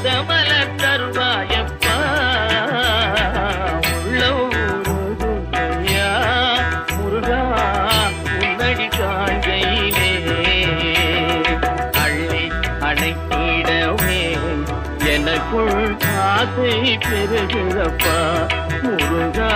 பாதமல தருவாயப்பா. உள்ள முருகா உன்னடி காண்கையிலே அள்ளி அணைத்திடவே எனக்குள் ஆசை பெறுகிறப்பா முருகா.